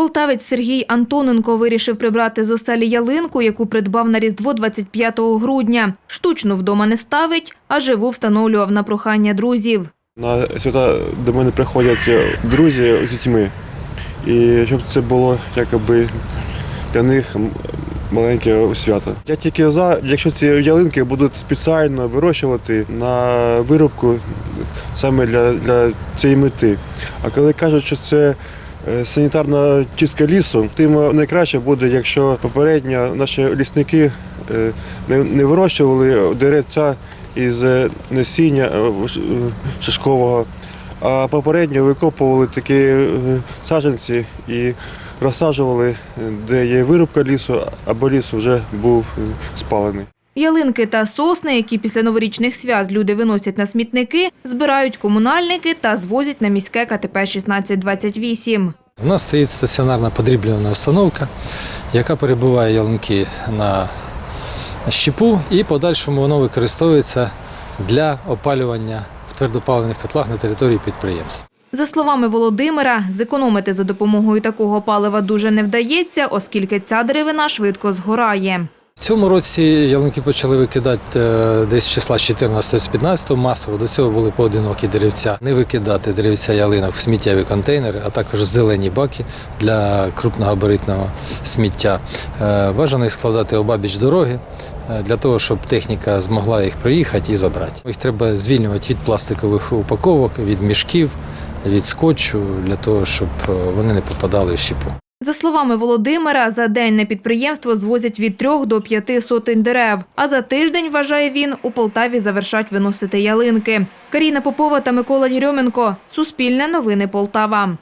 Полтавець Сергій Антоненко вирішив прибрати з оселі ялинку, яку придбав на Різдво 25 грудня. Штучну вдома не ставить, а живу встановлював на прохання друзів. На свята до мене приходять е, друзі з дітьми. І щоб це було якоби для них маленьке свято. Я тільки за, якщо ці ялинки будуть спеціально вирощувати на виробку саме для, для цієї мети. А коли кажуть, що це санітарна чистка лісу, тим найкраще буде, якщо попередньо наші лісники е, не, вирощували деревця із е, насіння е, е, шишкового, а попередньо викопували такі е, саджанці і розсаджували, е, де є вирубка лісу, або ліс вже був е, спалений. Ялинки та сосни, які після новорічних свят люди виносять на смітники, збирають комунальники та звозять на міське КТП 1628. У нас стоїть стаціонарна подріблювана установка, яка перебуває ялинки на щепу і подальшому воно використовується для опалювання в твердопаливних котлах на території підприємств. За словами Володимира, зекономити за допомогою такого палива дуже не вдається, оскільки ця деревина швидко згорає. Цьому році ялинки почали викидати е, десь числа 14-15 масово. До цього були поодинокі деревця. Не викидати деревця ялинок в сміттєві контейнери, а також зелені баки для крупногабаритного сміття. Е, Бажано їх складати обабіч дороги. е, Для того щоб техніка змогла їх проїхати і забрати. Їх треба звільнювати від пластикових упаковок, від мішків, від скотчу, для того, щоб вони не попадали в щепу. За словами Володимира, за день на підприємство звозять від трьох до п'яти сотень дерев. А за тиждень, вважає він, у Полтаві завершать виносити ялинки. Каріна Попова та Микола Єрьоменко. Суспільне новини Полтава.